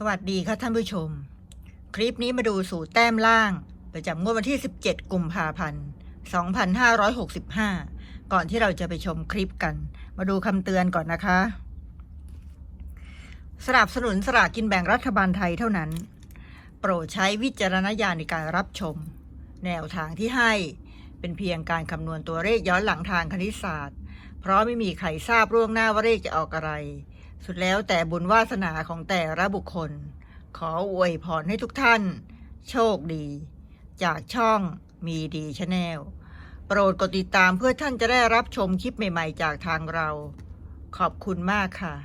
สวัสดีค่ะท่านผู้ชม คลิปนี้มาดูสูตรแต้มล่าง ประจำงวดวันที่ 17 กุมภาพันธ์ 2565 ก่อนที่เราจะไปชมคลิปกัน มาดูคำเตือนก่อนนะคะ สนับสนุนสลากกินแบ่งรัฐบาลไทยเท่านั้น โปรดใช้วิจารณญาณในการรับชม แนวทางที่ให้เป็นเพียงการคำนวณตัวเลขย้อนหลังทางคณิตศาสตร์ เพราะไม่มีใครทราบล่วงหน้าว่าเลขจะออกอะไร สุดแล้วแต่บุญวาสนาของแต่ละบุคคล ขออวยพรให้ทุกท่าน โชคดี จากช่องมีดีชาแนลโปรดกดติดตามเพื่อท่านจะได้รับชมคลิปใหม่ๆ จากทางเรา ขอบคุณมากค่ะ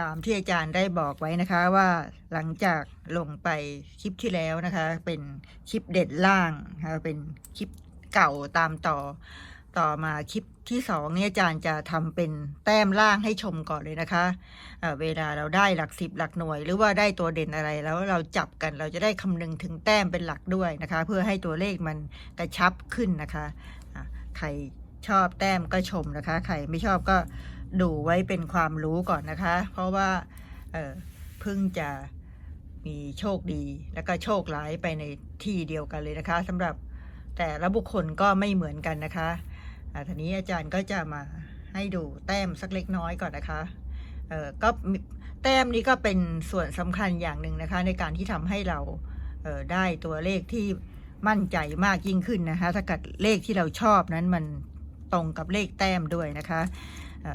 ตามที่อาจารย์ได้บอกไว้นะคะว่าหลังจากลงไปคลิปที่แล้วนะคะ เป็นคลิปเด็ดล่างนะคะเป็นคลิป เก่าตามต่อ ต่อมาคลิปที่สองเนี่ยอาจารย์จะทำเป็นแต้มล่างให้ชมก่อนเลยนะคะเเวลาเราได้หลักสิบหลักหน่วย หรือว่าได้ตัวเด่นอะไรแล้วเราจับกันเราจะได้คำนึงถึงแต้มเป็นหลักด้วยนะคะ เพื่อให้ตัวเลขมันกระชับขึ้นนะคะะใครชอบแต้มก็ชมนะคะ ใครไม่ชอบก็ดูไว้เป็นความรู้ก่อนนะคะ เพราะว่าเเพิ่งจะมีโชคดี แล้วก็โชคร้ายไปในที่เดียวกันเลยนะคะสำหรับ แต่ละบุคคลก็ไม่เหมือนกันนะคะทีนี้อาจารย์ก็จะมาให้ดูแต้มสักเล็กน้อยก่อนนะคะเออก็แต้มนี้ก็เป็นส่วนสำคัญอย่างหนึ่งนะคะ ในการที่ทำให้เราเออได้ตัวเลขที่มั่นใจมากยิ่งขึ้นนะคะ ถ้าเกิดเลขที่เราชอบนั้นมันตรงกับเลขแต้มด้วยนะคะเ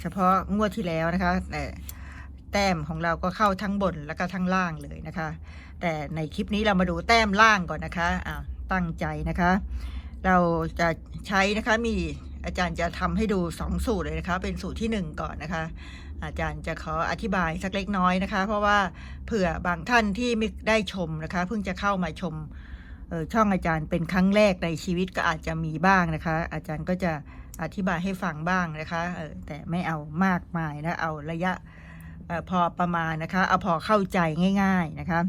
เฉพาะงวดที่แล้วนะคะแต่แต้มของเราก็เข้าทั้งบนแล้วก็ทั้งล่างเลยนะคะ แต่ในคลิปนี้เรามาดูแต้มล่างก่อนนะคะอ่า ตั้งใจนะคะ เราจะใช้นะคะมีอาจารย์จะทำให้ดูสองสูตรเลยนะคะ เป็นสูตรที่หนึ่งก่อนนะคะ อาจารย์จะขออธิบายสักเล็กน้อยนะคะ เพราะว่าเผื่อบางท่านที่ไม่ได้ชมนะคะ เพิ่งจะเข้ามาชมช่องอาจารย์เป็นครั้งแรกในชีวิตก็อาจจะมีบ้างนะคะ อาจารย์ก็จะอธิบายให้ฟังบ้างนะคะแต่ไม่เอามากมายนะเอาระยะพอประมาณนะคะ เอาพอเข้าใจง่าย ๆนะคะ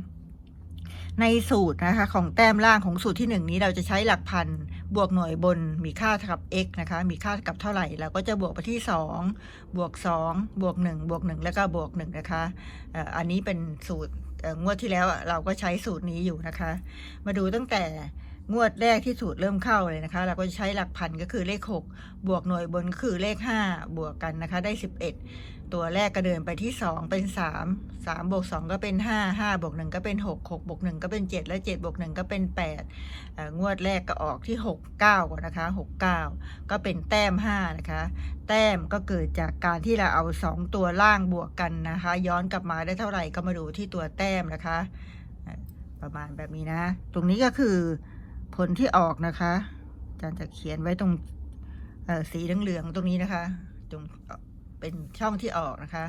ในสูตรนะคะของแต้มล่างของสูตรที่หนึ่งนี้เราจะใช้หลักพันบวกหน่วยบนมีค่าเท่ากับ x นะคะมีค่าเท่ากับเท่าไหร่เราก็จะบวกไปที่ 2 บวก 2 บวก 1 บวก 1 แล้วก็บวก 1 นะคะอันนี้เป็นสูตรงวดที่แล้วเราก็ใช้สูตรนี้อยู่นะคะ มาดูตั้งแต่งวดแรกที่สูตรเริ่มเข้าเลยนะคะ เราก็ใช้หลักพันก็คือเลข 6 บวกหน่วยบนก็คือเลข 5 บวกกันนะคะได้ 11 ตัวแรกก็เดินไปที่2เป็น3 3บวก2ก็เป็น5 5บวก1ก็เป็น6 6บวก1ก็เป็น7และ7บวก1ก็เป็น8เอ่องวดแรกก็ออกที่6 9ก่อนนะคะ6 9ก็เป็นแต้ม5นะคะ แต้มก็เกิดจากการที่เราเอา2ตัวล่างบวกกันนะคะ ย้อนกลับมาได้เท่าไหร่ก็มาดูที่ตัวแต้มนะคะ ประมาณแบบนี้นะ ตรงนี้ก็คือผลที่ออกนะคะอาจารย์จะเขียนไว้ตรงสีเหลืองๆตรงนี้นะคะ ตรง เป็นช่องที่ออกนะคะ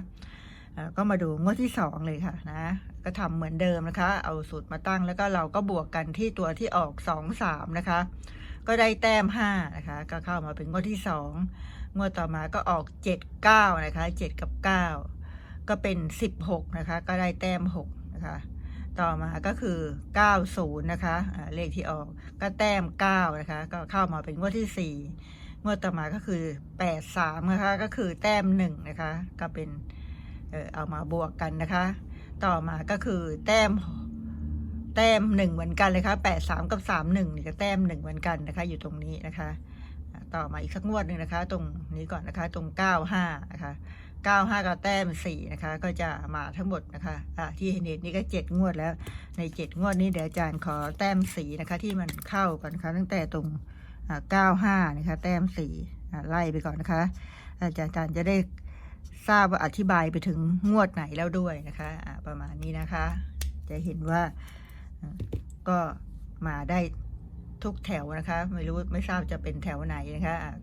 ก็มาดูงวดที่สองเลยค่ะนะ ก็ทำเหมือนเดิมนะคะ เอาสูตรมาตั้งแล้วก็เราก็บวกกันที่ตัวที่ออกสองสามนะคะ ก็ได้แต้มห้านะคะ ก็เข้ามาเป็นงวดที่สองงวดต่อมาก็ออกเจ็ดเก้านะคะเจ็ดกับเก้าก็เป็นสิบหกนะคะ ก็ได้แต้มหกนะคะต่อมาก็คือเก้าศูนย์นะคะ เลขที่ออกก็แต้มเก้านะคะ ก็เข้ามาเป็นงวดที่สี่ งวดต่อมาก็คือแปดสามนะคะ ก็คือแต้มหนึ่งนะคะ ก็เป็นเออเอามาบวกกันนะคะ ต่อมาก็คือแต้มแต้มหนึ่งเหมือนกันเลยค่ะแปดสามกับสามหนึ่งนี่ก็แต้มหนึ่งเหมือนกันนะคะ อยู่ตรงนี้นะคะ ต่อมาอีกสักงวดหนึ่งนะคะ ตรงนี้ก่อนนะคะ ตรงเก้าห้านะคะเก้าห้ากับแต้มสี่นะคะ ก็จะมาทั้งหมดนะคะอ่าที่เห็นนี่ก็เจ็ดงวดแล้ว ในเจ็ดงวดนี้เดี๋ยวอาจารย์ขอแต้มสีนะคะ ที่มันเข้าก่อนนะคะตั้งแต่ตรง เก้าห้านะคะ แต้มสีอ่าไล่ไปก่อนนะคะ อาจารย์จะได้ทราบว่าอธิบายไปถึงงวดไหนแล้วด้วยนะคะอ่าประมาณนี้นะคะ จะเห็นว่าก็มาได้ทุกแถวนะคะ ไม่รู้ไม่ทราบจะเป็นแถวไหนนะคะะ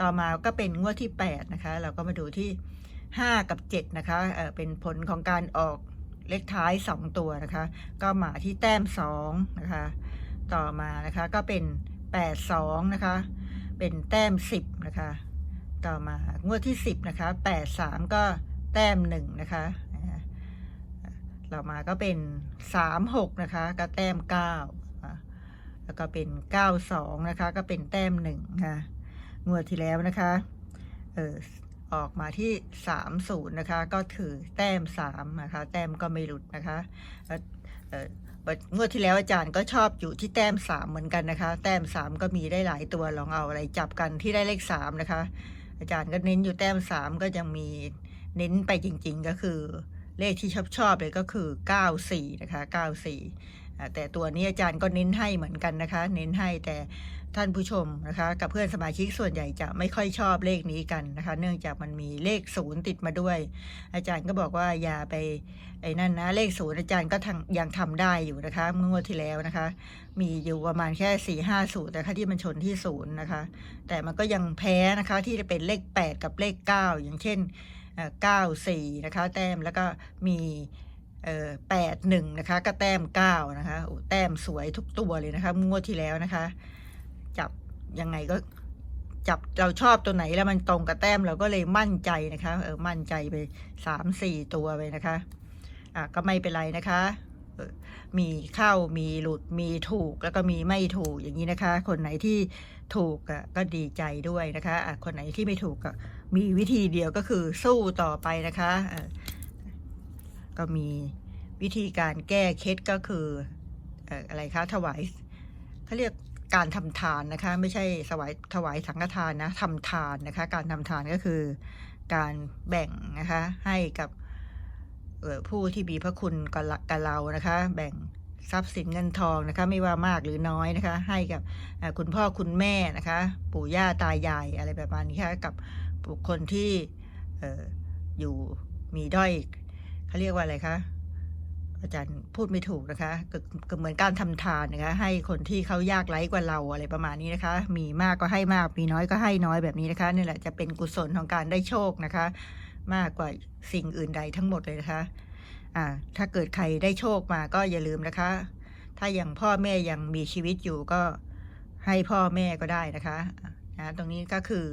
ต่อมาก็เป็นงวดที่ 8 นะคะ เราก็มาดูที่ 5 กับ 7 นะคะเอ่อเป็นผลของการออกเลขท้าย 2 ตัวนะคะ ก็มาที่แต้ม 2 นะคะ ต่อมานะคะก็เป็น 8 2 นะคะ เป็นแต้ม 10 นะคะ ต่อมางวดที่ 10 นะคะ 8 3 ก็แต้ม 1 นะคะเรามาก็เป็นสามหกนะคะ ก็แต้มเก้าแล้วก็เป็นเก้าสองนะคะ ก็เป็นแต้มหนึ่งค่ะ งวดที่แล้วนะคะ เออออกมาที่สามศูนย์นะคะ ก็ถือแต้มสามนะคะ แต้มก็ไม่หลุดนะคะเอ่อเออ งวดที่แล้วอาจารย์ก็ชอบอยู่ที่แต้มสามเหมือนกันนะคะ แต้มสามก็มีได้หลายตัวลองเอาอะไรจับกันที่ได้เลขสามนะคะ อาจารย์ก็เน้นอยู่แต้มสามก็ยังมีเน้นไปจริง ๆ ก็คือ เลขที่ชอบชอบเลยก็คือเก้าสี่นะคะเก้าสี่ แต่ตัวนี้อาจารย์ก็เน้นให้เหมือนกันนะคะ เน้นให้แต่ท่านผู้ชมนะคะ กับเพื่อนสมาชิกส่วนใหญ่จะไม่ค่อยชอบเลขนี้กันนะคะ เนื่องจากมันมีเลขศูนย์ติดมาด้วย อาจารย์ก็บอกว่าอย่าไปไอ้นั่นนะเลขศูนย์อาจารย์ก็ทางยังทำได้อยู่นะคะเมื่องวดที่แล้วนะคะ มีอยู่ประมาณแค่สี่ห้าศูนย์แต่ค่ะที่มันชนที่ศูนย์นะคะ แต่มันก็ยังแพ้นะคะที่จะเป็นเลขแปดกับเลขเก้าอย่างเช่นเก้าสี่นะคะ แต้มแล้วก็มี แปดหนึ่งนะคะ ก็แต้มเก้านะคะโอ้แต้มสวยทุกตัวเลยนะคะ งวดที่แล้วนะคะ จับยังไงก็จับเราชอบตัวไหนแล้วมันตรงกับแต้มเราก็เลยมั่นใจนะคะเออมั่นใจไปสามสี่ตัวไปนะคะอะก็ไม่เป็นไรนะคะออมีเข้ามีหลุดมีถูกแล้วก็มีไม่ถูกอย่างนี้นะคะ คนไหนที่ถูกอะก็ดีใจด้วยนะคะอะคนไหนที่ไม่ถูกก็มีวิธีเดียวก็คือสู้ต่อไปนะคะเออ ก็มีวิธีการแก้เคล็ดก็คืออะไรคะถวายเขาเรียกการทำทานนะคะ ไม่ใช่สวายถวายสังฆทานนะทำทานนะคะ การทำทานก็คือการแบ่งนะคะให้กับผู้ที่มีพระคุณกับกับเรานะคะ แบ่งทรัพย์สินเงินทองนะคะ ไม่ว่ามากหรือน้อยนะคะ ให้กับคุณพ่อคุณแม่นะคะ ปู่ย่าตายายอะไรแบบนี้ค่ะกับบุคคลที่อออยู่มีด้อย เขาเรียกว่าอะไรคะอาจารย์พูดไม่ถูกนะคะก็เหมือนการทำทานนะคะ ให้คนที่เขายากไร้กว่าเราอะไรประมาณนี้นะคะ มีมากก็ให้มาก มีน้อยก็ให้น้อยแบบนี้นะคะนี่แหละจะเป็นกุศลของการได้โชคนะคะ มากกว่าสิ่งอื่นใดทั้งหมดเลยนะคะ อ่า ถ้าเกิดใครได้โชคมาก็อย่าลืมนะคะ ถ้าอย่างพ่อแม่ยังมีชีวิตอยู่ก็ให้พ่อแม่ก็ได้นะคะนะตรงนี้ก็คือ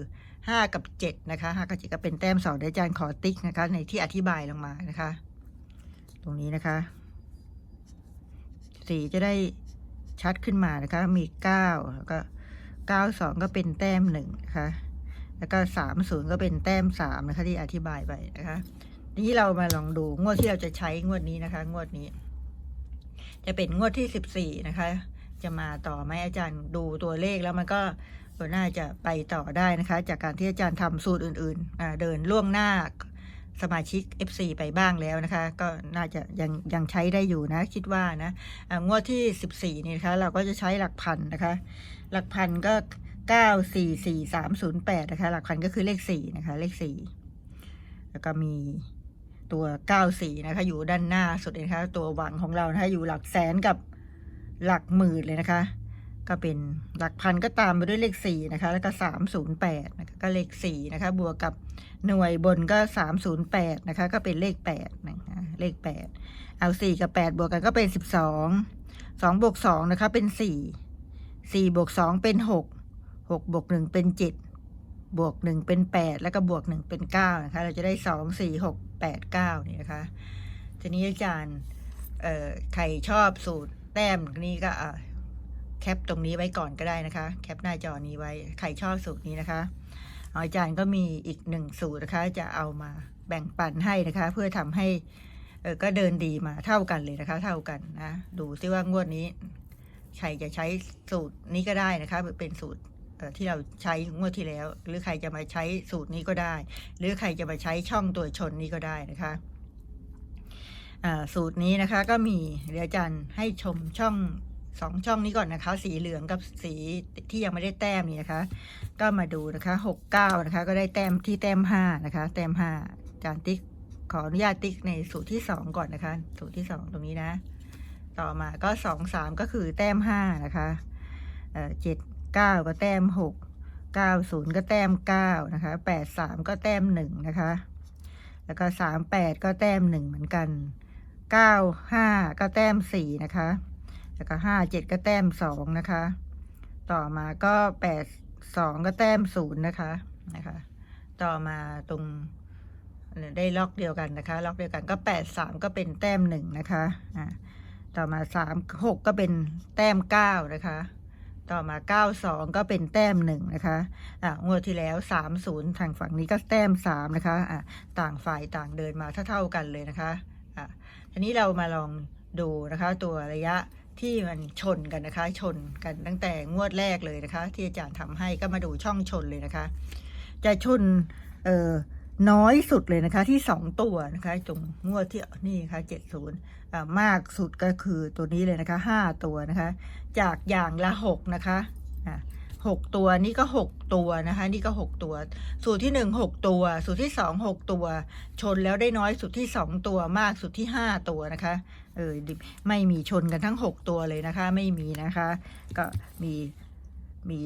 ห้ากับเจ็ดนะคะห้ากับเจ็ดก็เป็นแต้มสองอาจารย์ขอติ๊กนะคะ ในที่อธิบายลงมานะคะ ตรงนี้นะคะ สีจะได้ชัดขึ้นมานะคะ มีเก้าแล้วก็เก้าสองก็เป็นแต้มหนึ่งนะคะ แล้วก็สามศูนย์ก็เป็นแต้มสามนะคะ ที่อธิบายไปนะคะนี้เรามาลองดูงวดที่เราจะใช้งวดนี้นะคะ งวดนี้ จะเป็นงวดที่สิบสี่นะคะ จะมาต่อไหมอาจารย์ดูตัวเลขแล้วมันก็น่าจะไปต่อได้นะคะ จากการที่อาจารย์ทำสูตรอื่น ๆ เดินล่วงหน้า สมาชิก FC ไปบ้างแล้วนะคะ ก็น่าจะยังยังใช้ได้อยู่นะ คิดว่านะงวดที่ 14 นี่นะคะ เราก็จะใช้หลักพันนะคะ หลักพันก็ 9 4 4 3 0 8 นะคะ หลักพันก็คือเลข 4 นะคะ เลข 4 แล้วก็มีตัว 94 นะคะ อยู่ด้านหน้าสุดเลยนะคะ ตัวหวังของเรานะคะอยู่หลักแสนกับหลักหมื่นเลยนะคะ ก็เป็นหลักพันก็ตามไปด้วยเลขสี่นะคะ แล้วก็สามศูนย์แปดนะคะก็เลขสี่นะคะ บวกกับหน่วยบนก็สามศูนย์แปดนะคะ ก็เป็นเลขแปดนะคะเลขแปดเอาสี่กับแปดบวกกันก็เป็นสิบสองสองบวกสองนะคะ เป็นสี่สี่บวกสองเป็นหกหกบวกหนึ่งเป็นเจ็ดบวกหนึ่งเป็นแปดแล้วก็บวกหนึ่งเป็นเก้านะคะ เราจะได้สองสี่หกแปดเก้านี่นะคะ ทีนี้อาจารย์ใครชอบสูตรแต้มนี้ก็ แคปตรงนี้ไว้ก่อนก็ได้นะคะ แคปหน้าจอนี้ไว้ ใครชอบสูตรนี้นะคะ อาจารย์ก็มีอีกหนึ่งสูตรนะคะ จะเอามาแบ่งปันให้นะคะ เพื่อทำให้เออก็เดินดีมาเท่ากันเลยนะคะ เท่ากันนะ ดูซิว่างวดนี้ ใครจะใช้สูตรนี้ก็ได้นะคะ เป็นสูตรที่เราใช้งวดที่แล้ว หรือใครจะมาใช้สูตรนี้ก็ได้ หรือใครจะมาใช้ช่องตัวชนนี้ก็ได้นะคะสูตรนี้นะคะก็มีเดี๋ยวอาจารย์ให้ชมช่อง สองช่องนี้ก่อนนะคะ สีเหลืองกับสีที่ยังไม่ได้แต้มนี่นะคะ ก็มาดูนะคะหกเก้านะคะ ก็ได้แต้มที่แต้มห้านะคะ แต้มห้าจานติ๊กขออนุญาตติ๊กในสูตรที่สองก่อนนะคะ สูตรที่สองตรงนี้นะ ต่อมาก็สองสามก็คือแต้มห้านะคะเอ่อเจ็ดเก้าก็แต้มหกเก้าศูนย์ก็แต้มเก้านะคะแปดสามก็แต้มหนึ่งนะคะ แล้วก็สามแปดก็แต้มหนึ่งเหมือนกันเก้าห้าก็แต้มสี่นะคะ แล้วก็ห้าเจ็ดก็แต้มสองนะคะ ต่อมาก็แปดสองก็แต้มศูนย์นะคะนะคะ ต่อมาตรงได้ล็อกเดียวกันนะคะ ล็อกเดียวกันก็แปดสามก็เป็นแต้มหนึ่งนะคะอ่าต่อมาสามหกก็เป็นแต้มเก้านะคะ ต่อมาเก้าสองก็เป็นแต้มหนึ่งนะคะอ่างวดที่แล้วสามศูนย์ทางฝั่งนี้ก็แต้มสามนะคะอะต่างฝ่ายต่างเดินมาเท่าๆกันเลยนะคะอะทีนี้เรามาลองดูนะคะ ตัวระยะ ที่มันชนกันนะคะ ชนกันตั้งแต่งวดแรกเลยนะคะ ที่อาจารย์ทำให้ก็มาดูช่องชนเลยนะคะ จะชนเอ่อน้อยสุดเลยนะคะ ที่สองตัวนะคะตรงงวดที่นี่ค่ะเจ็ดศูนย์มากสุดก็คือตัวนี้เลยนะคะห้าตัวนะคะ จากอย่างละหกนะคะหกตัวนี่ก็หกตัวนะคะ นี่ก็หกตัว สูตรที่หนึ่งหกตัว สูตรที่สองหกตัว ชนแล้วได้น้อยสุดที่สองตัวมากสุดที่ห้าตัวนะคะ เออดิไม่มีชนกันทั้งหกตัวเลยนะคะ ไม่มีนะคะ ก็มีมี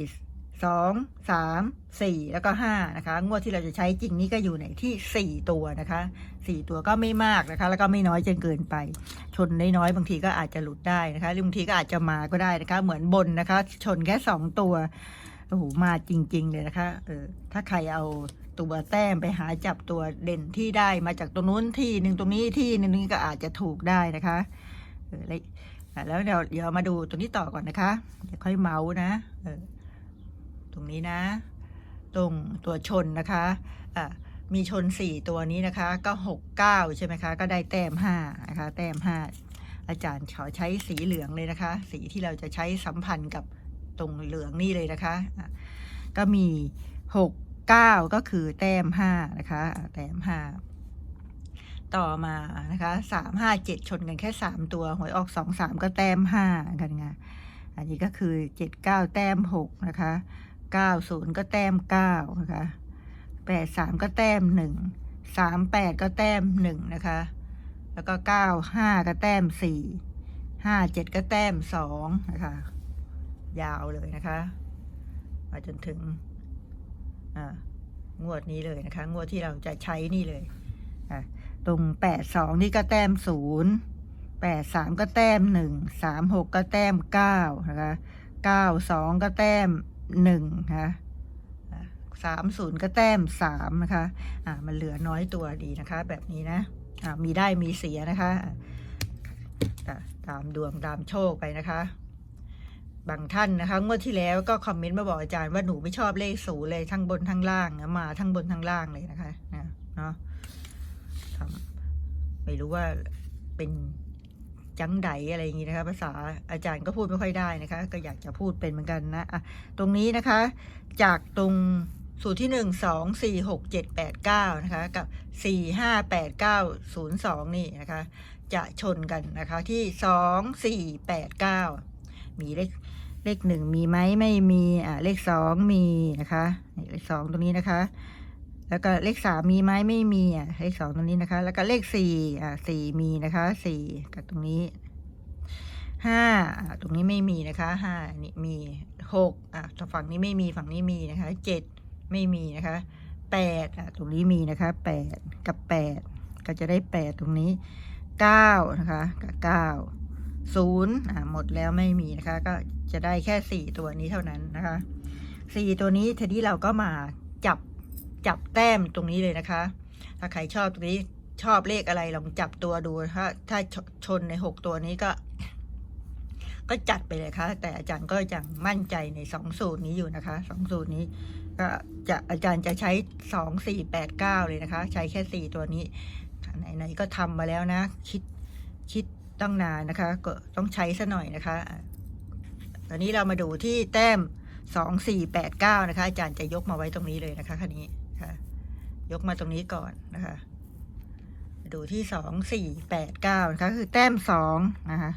สองสามสี่แล้วก็ห้านะคะ งวดที่เราจะใช้จริงนี่ก็อยู่ในที่สี่ตัวนะคะสี่ตัวก็ไม่มากนะคะ แล้วก็ไม่น้อยจนเกินไป ชนน้อยๆบางทีก็อาจจะหลุดได้นะคะหรือบางทีก็อาจจะมาก็ได้นะคะ เหมือนบนนะคะ ชนแค่สองตัว โอ้โหมาจริง ๆ เลยนะคะเออถ้าใครเอาตัวแต้มไปหาจับตัวเด่นที่ได้มาจากตรงนู้นที่หนึ่งตรงนี้ที่หนึ่งนี้ก็อาจจะถูกได้นะคะเออแล้วเดี๋ยวเดี๋ยวมาดูตัวนี้ต่อก่อนนะคะเดี๋ยวค่อยเมาส์นะเออตรงนี้นะ ตรงตัวชนนะคะอะมีชนสี่ตัวนี้นะคะ ก็หกเก้าใช่ไหมคะ ก็ได้แต้มห้านะคะ แต้มห้าอาจารย์ขอใช้สีเหลืองเลยนะคะ สีที่เราจะใช้สัมพันธ์กับ ตรงเหลืองนี่เลยนะคะ ก็มีหกเก้าก็คือแต้มห้านะคะอะแต้มห้าต่อมานะคะสามห้าเจ็ดชนกันแค่สามตัว หวยออกสองสามก็แต้มห้ากันไงอันนี้ก็คือเจ็ดเก้าแต้มหกนะคะเก้าศูนย์ก็แต้มเก้านะคะแปดสามก็แต้มหนึ่งสามแปดก็แต้มหนึ่งนะคะ แล้วก็เก้าห้าก็แต้มสี่ห้าเจ็ดก็แต้มสองนะคะ ยาวเลยนะคะ มาจนถึงงวดนี้เลยนะคะ งวดที่เราจะใช้นี่เลยตรงแปดสองนี่ก็แต้มศูนย์แปดสามก็แต้มหนึ่งสามหกก็แต้มเก้านะคะเก้าสองก็แต้มหนึ่งนะคะสามศูนย์ก็แต้มสามนะคะอ่ามันเหลือน้อยตัวดีนะคะ แบบนี้นะอ่ามีได้มีเสียนะคะะตามดวงตามโชคไปนะคะ บางท่านนะคะงวดที่แล้วก็คอมเมนต์มาบอกอาจารย์ว่าหนูไม่ชอบเลขศูนย์เลยทั้งบนทั้งล่างมาทั้งบนทั้งล่างเลยนะคะนะเนาะไม่รู้ว่าเป็นจังไดอะไรอย่างงี้นะคะ ภาษาอาจารย์ก็พูดไม่ค่อยได้นะคะ ก็อยากจะพูดเป็นเหมือนกันนะอะตรงนี้นะคะ จากตรงสูตรที่หนึ่งสองสี่หกเจ็ดแปดเก้านะคะกับสี่ห้าแปดเก้าศูนย์สองนี่นะคะ จะชนกันนะคะที่สองสี่แปดเก้า มีเลขเลขหนึ่งมีไหมไม่มีอ่าเลขสองมีนะคะนี่เลขสองตรงนี้นะคะ แล้วก็เลขสามมีไหมไม่มีอะเลขสองตรงนี้นะคะ แล้วก็เลขสี่อ่าสี่มีนะคะสี่กับตรงนี้ห้าอ่าตรงนี้ไม่มีนะคะห้านี่มีหกอะฝั่งนี้ไม่มีฝั่งนี้มีนะคะเจ็ดไม่มีนะคะแปดอะตรงนี้มีนะคะแปดกับแปดก็จะได้แปดตรงนี้เก้านะคะกับเก้า ศูนย์อ่าหมดแล้วไม่มีนะคะ ก็จะได้แค่สี่ตัวนี้เท่านั้นนะคะสี่ตัวนี้ทีนี้เราก็มาจับจับแต้มตรงนี้เลยนะคะ ถ้าใครชอบตรงนี้ชอบเลขอะไรลองจับตัวดูถ้าถ้าชนในหกตัวนี้ก็ ก็จัดไปเลยค่ะ แต่อาจารย์ก็ยังมั่นใจในสองสูตรนี้อยู่นะคะสองสูตรนี้ ก็จะอาจารย์จะใช้สองสี่แปดเก้าเลยนะคะ ใช้แค่สี่ตัวนี้ไหนๆก็ทำมาแล้วนะ คิดคิด ตั้งนานนะคะ ก็ต้องใช้ซะหน่อยนะคะ ตอนนี้เรามาดูที่แต้มสองสี่แปดเก้านะคะ อาจารย์จะยกมาไว้ตรงนี้เลยนะคะคันนี้ค่ะ ยกมาตรงนี้ก่อนนะคะ ดูที่สองสี่แปดเก้านะคะ คือแต้มสองนะคะ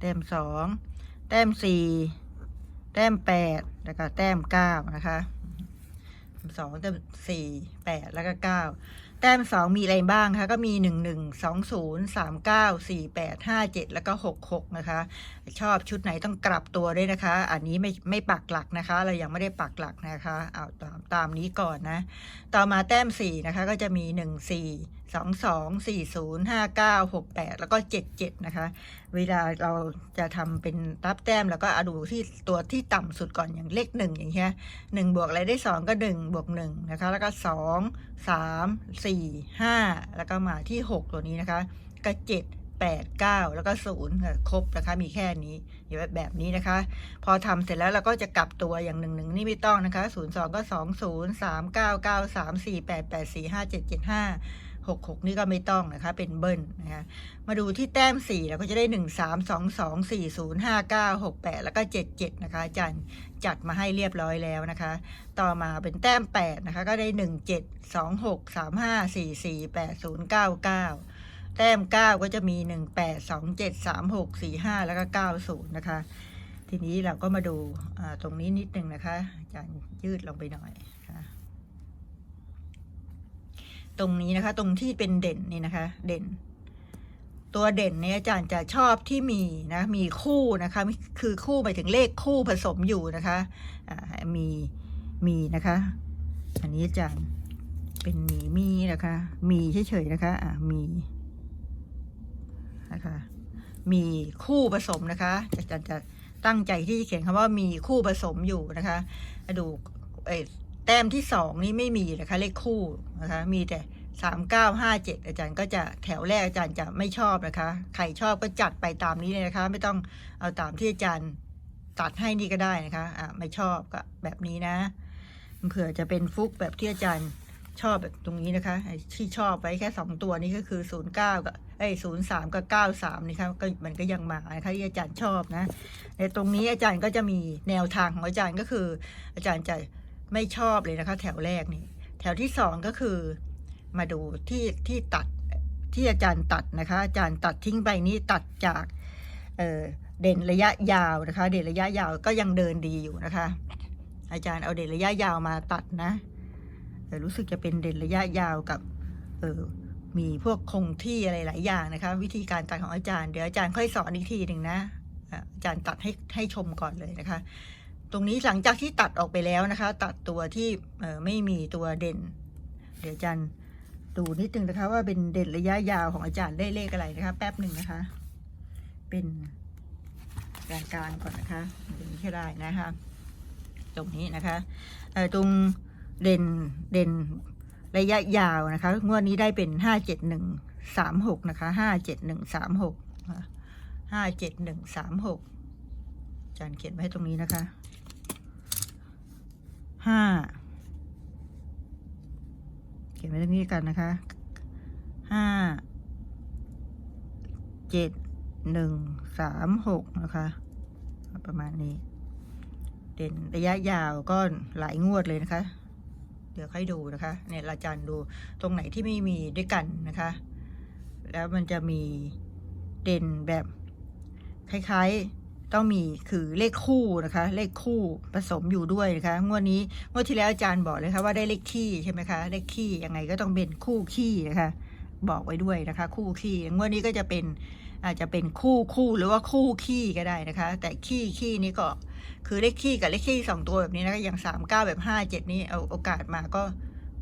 แต้มสองแต้มสี่แต้มแปดแล้วก็แต้มเก้านะคะสองแต้มสี่แปดแล้วก็เก้า แต้มสองมีอะไรบ้างคะก็มีหนึ่งหนึ่งสองศูนย์สามเก้าสี่แปดห้าเจ็ดแล้วก็หกหกนะคะชอบชุดไหนต้องกลับตัวด้วยนะคะ อันนี้ไม่ไม่ปักหลักนะคะ เรายังไม่ได้ปักหลักนะคะเอาตามตามนี้ก่อนนะ ต่อมาแต้มสี่นะคะก็จะมีหนึ่งสี่สองสองสี่ศูนย์ห้าเก้าหกแปดแล้วก็เจ็ดเจ็ดนะคะ เวลาเราจะทำเป็นรับแต้มแล้วก็เอาดูที่ตัวที่ต่ำสุดก่อนอย่างเลขหนึ่งอย่างเงี้ยหนึ่งบวกอะไรได้สองก็หนึ่งบวกหนึ่งนะคะ แล้วก็สองสามสี่ห้าแล้วก็มาที่หกตัวนี้นะคะ ก็เจ็ด แปดเก้าแล้วก็ศูนย์ค่ะครบนะคะมีแค่นี้อยู่แบบนี้นะคะ พอทำเสร็จแล้วเราก็จะกลับตัวอย่างหนึ่งหนึ่งนี่ไม่ต้องนะคะศูนย์สองก็สองศูนย์สามเก้าเก้าสามสี่แปดแปดสี่ห้าเจ็ดเจ็ดห้าหกหกนี่ก็ไม่ต้องนะคะเป็นเบิ้ลนะคะมาดูที่แต้มสี่เราก็จะได้หนึ่งสามสองสองสี่ศูนย์ห้าเก้าหกแปดแล้วก็เจ็ดเจ็ดนะคะอาจารย์จัดมาให้เรียบร้อยแล้วนะคะ ต่อมาเป็นแต้มแปดนะคะ ก็ได้หนึ่งเจ็ดสองหกสามห้าสี่สี่ แต้มเก้าก็จะมีหนึ่งแปดสองเจ็ดสามหกสี่ห้าแล้วก็เก้าศูนย์นะคะ ทีนี้เราก็มาดูตรงนี้นิดนึงนะคะอาจารย์ยืดลงไปหน่อยะตรงนี้นะคะ ตรงที่เป็นเด่นนี่นะคะ เด่น ตัวเด่นเนี่ยอาจารย์จะชอบที่มีนะ มีคู่นะคะ คือคู่หมายถึงเลขคู่ผสมอยู่นะคะอ่ามีมีนะคะ อันนี้อาจารย์เป็นมีมีนะคะ มีเฉยๆนะคะ อ่ามี นะคะ มีคู่ผสมนะคะอาจารย์จะตั้งใจที่จะเขียนคำว่ามีคู่ผสมอยู่นะคะดูเอแต้มที่สองนี่ไม่มีนะคะ เลขคู่นะคะ มีแต่สามเก้าห้าเจ็ดอาจารย์ก็จะแถวแรกอาจารย์จะไม่ชอบนะคะ ใครชอบก็จัดไปตามนี้เลยนะคะ ไม่ต้องเอาตามที่อาจารย์ตัดให้นี่ก็ได้นะคะ อ่าไม่ชอบก็แบบนี้นะ เผื่อจะเป็นฟุกแบบที่อาจารย์ ชอบแบบตรงนี้นะคะที่ชอบไว้แค่สองตัวนี้ก็คือศูนย์เก้ากับไอ้ศูนย์สามกับเก้าสามนี่ครับก็มันก็ยังมานะคะที่อาจารย์ชอบนะในตรงนี้อาจารย์ก็จะมีแนวทางของอาจารย์ก็คือ อาจารย์จะไม่ชอบเลยนะคะ แถวแรกนี่ แถวที่สองก็คือมาดูที่ที่ตัดที่อาจารย์ตัดนะคะ อาจารย์ตัดทิ้งไปนี้ตัดจากเออเด่นระยะยาวนะคะ เด่นระยะยาวก็ยังเดินดีอยู่นะคะ อาจารย์เอาเด่นระยะยาวมาตัดนะ รู้สึกจะเป็นเด่นระยะยาวกับเออมีพวกคงที่อะไรหลายอย่างนะคะ วิธีการตัดของอาจารย์เดี๋ยวอาจารย์ค่อยสอนอีกทีหนึ่งนะอาจารย์ตัดให้ให้ชมก่อนเลยนะคะ ตรงนี้หลังจากที่ตัดออกไปแล้วนะคะ ตัดตัวที่เออไม่มีตัวเด่น เดี๋ยวอาจารย์ดูนิดนึงนะคะ ว่าเป็นเด่นระยะยาวของอาจารย์ได้เลขอะไรนะคะ แป๊บหนึ่งนะคะ เป็นกลางกลางก่อนนะคะอย่างนี้ก็ได้นะคะ ตรงนี้นะคะตรง เด่นเด่นระยะยาวนะคะ งวดนี้ได้เป็นห้าเจ็ดหนึ่งสามหกนะคะห้าเจ็ดหนึ่งสามหกห้าเจ็ดหนึ่งสามหกจารย์เขียนไว้ตรงนี้นะคะห้าเขียนไว้ตรงนี้กันนะคะห้าเจ็ดหนึ่งสามหกนะคะ ประมาณนี้ เด่นระยะยาวก็หลายงวดเลยนะคะ เดี๋ยวค่อยดูนะคะเนี่ยอาจารย์ดูตรงไหนที่ไม่มีด้วยกันนะคะ แล้วมันจะมีเด่นแบบคล้ายๆต้องมีคือเลขคู่นะคะ เลขคู่ผสมอยู่ด้วยนะคะงวดนี้งวดที่แล้วอาจารย์บอกเลยค่ะว่าได้เลขขี้ใช่ไหมคะเลขขี้ยังไงก็ต้องเป็นคู่ขี้นะคะ บอกไว้ด้วยนะคะ คู่ขี้งวดนี้ก็จะเป็น อาจจะเป็นคู่คู่หรือว่าคู่ขี้ก็ได้นะคะ แต่ขี้ขี้นี้ก็คือเลขขี้กับเลขขี้สองตัวแบบนี้นะคะอย่างสามเก้าแบบห้าเจ็ดนี้เอาโอกาสมาก็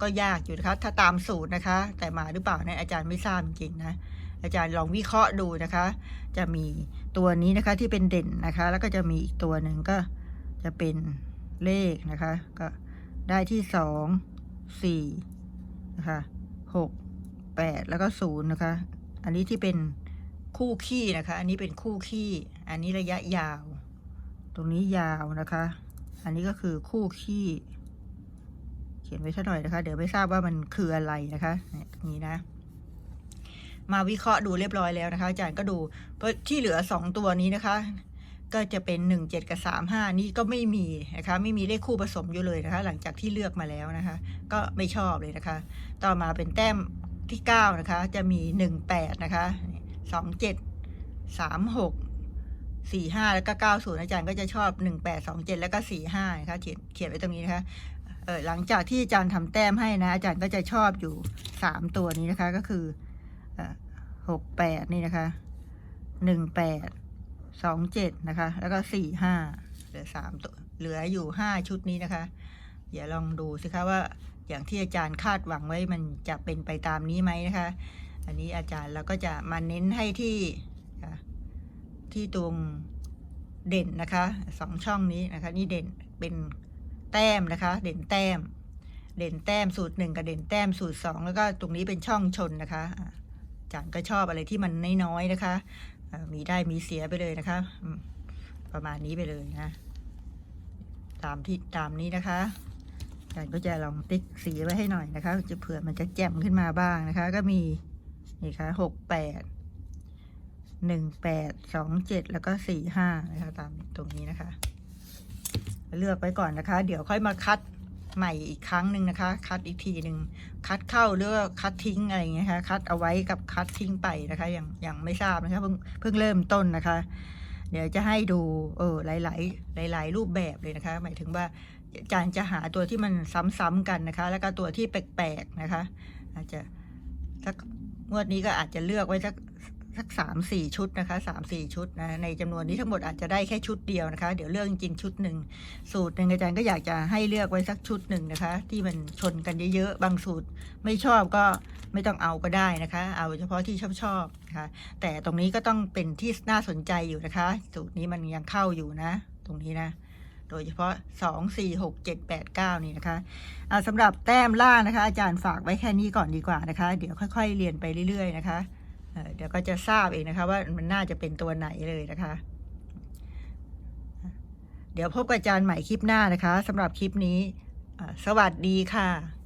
ก็ยากอยู่นะคะถ้าตามสูตรนะคะ แต่มาหรือเปล่าเนี่ยอาจารย์ไม่ทราบจริงๆนะอาจารย์ลองวิเคราะห์ดูนะคะ จะมีตัวนี้นะคะที่เป็นเด่นนะคะ แล้วก็จะมีอีกตัวหนึ่งก็จะเป็นเลขนะคะ ก็ได้ที่สองสี่นะคะหกแปดแล้วก็ศูนย์นะคะ อันนี้ที่เป็น คู่ขี้นะคะ อันนี้เป็นคู่ขี้ อันนี้ระยะยาว ตรงนี้ยาวนะคะ อันนี้ก็คือคู่ขี้ เขียนไว้สักหน่อยนะคะ เดี๋ยวไม่ทราบว่ามันคืออะไรนะคะนี่ยตรงนี้นะ มาวิเคราะห์ดูเรียบร้อยแล้วนะคะ อาจารย์ก็ดูที่เหลือสองตัวนี้นะคะ ก็จะเป็นหนึ่งเจ็ดกับสามห้านี่ก็ไม่มีนะคะ ไม่มีเลขคู่ผสมอยู่เลยนะคะ หลังจากที่เลือกมาแล้วนะคะ ก็ไม่ชอบเลยนะคะ ต่อมาเป็นแต้มที่เก้านะคะ จะมีหนึ่งแปดนะคะ สองเจ็ดสามหกสี่ห้าแล้วก็เก้าศูนย์อาจารย์ก็จะชอบหนึ่งแปดสองเจ็ดแล้วก็สี่ห้านะคะเขียนเขียนไว้ตรงนี้นะคะเออหลังจากที่อาจารย์ทำแต้มให้นะ อาจารย์ก็จะชอบอยู่สามตัวนี้นะคะก็คือหกแปดนี่นะคะหนึ่งแปดสองเจ็ดนะคะ แล้วก็สี่ห้าเหลือสามตัวเหลืออยู่ห้าชุดนี้นะคะเดี๋ยวลองดูสิคะว่าอย่างที่อาจารย์คาดหวังไว้มันจะเป็นไปตามนี้ไหมนะคะ อันนี้อาจารย์เราก็จะมาเน้นให้ที่ที่ตรงเด่นนะคะสองช่องนี้นะคะนี่เด่นเป็นแต้มนะคะ เด่นแต้ม เด่นแต้มสูตรหนึ่งกับเด่นแต้มสูตรสองแล้วก็ตรงนี้เป็นช่องชนนะคะอาจารย์ก็ชอบอะไรที่มันน้อยๆนะคะ มีได้มีเสียไปเลยนะคะ ประมาณนี้ไปเลยนะ ตามที่ตามนี้นะคะอาจารย์ก็จะลองติ๊กสีไว้ให้หน่อยนะคะ จะเผื่อมันจะแจ่มขึ้นมาบ้างนะคะ ก็มี นี่ค่ะหกแปดหนึ่งแปดสองเจ็ดแล้วก็สี่ห้านะคะตามตรงนี้นะคะ เลือกไว้ก่อนนะคะ เดี๋ยวค่อยมาคัดใหม่อีกครั้งหนึ่งนะคะ คัดอีกทีหนึ่งคัดเข้าหรือว่าคัดทิ้งอะไรอย่างเงี้ยค่ะคัดเอาไว้กับคัดทิ้งไปนะคะยังยังไม่ทราบนะคะเพิ่งเพิ่งเริ่มต้นนะคะ เดี๋ยวจะให้ดูเออหลาย ๆ หลาย ๆ รูปแบบเลยนะคะ หมายถึงว่าอาจารย์จะหาตัวที่มันซ้ำๆกันนะคะ แล้วก็ตัวที่แปลกๆนะคะ อาจจะสัก งวดนี้ก็อาจจะเลือกไว้สักสักสามสี่ชุดนะคะสามสี่ชุดนะในจำนวนนี้ทั้งหมดอาจจะได้แค่ชุดเดียวนะคะ เดี๋ยวเลือกจริงชุดหนึ่งสูตรหนึ่งอาจารย์ก็อยากจะให้เลือกไว้สักชุดหนึ่งนะคะ ที่มันชนกันเยอะๆบางสูตรไม่ชอบก็ไม่ต้องเอาก็ได้นะคะ เอาเฉพาะที่ชอบชอบนะคะแต่ตรงนี้ก็ต้องเป็นที่น่าสนใจอยู่นะคะ สูตรนี้มันยังเข้าอยู่นะ ตรงนี้นะ โดยเฉพาะ 2 4 6 7 8 9 นี่นะคะอ่าสำหรับแต้มล่านะคะ อาจารย์ฝากไว้แค่นี้ก่อนดีกว่านะคะ เดี๋ยวค่อย ๆ เรียนไปเรื่อย ๆ นะคะเอ่อเดี๋ยวก็จะทราบเองนะคะ ว่ามันน่าจะเป็นตัวไหนเลยนะคะ เดี๋ยวพบกับอาจารย์ใหม่คลิปหน้านะคะสำหรับคลิปนี้ สวัสดีค่ะ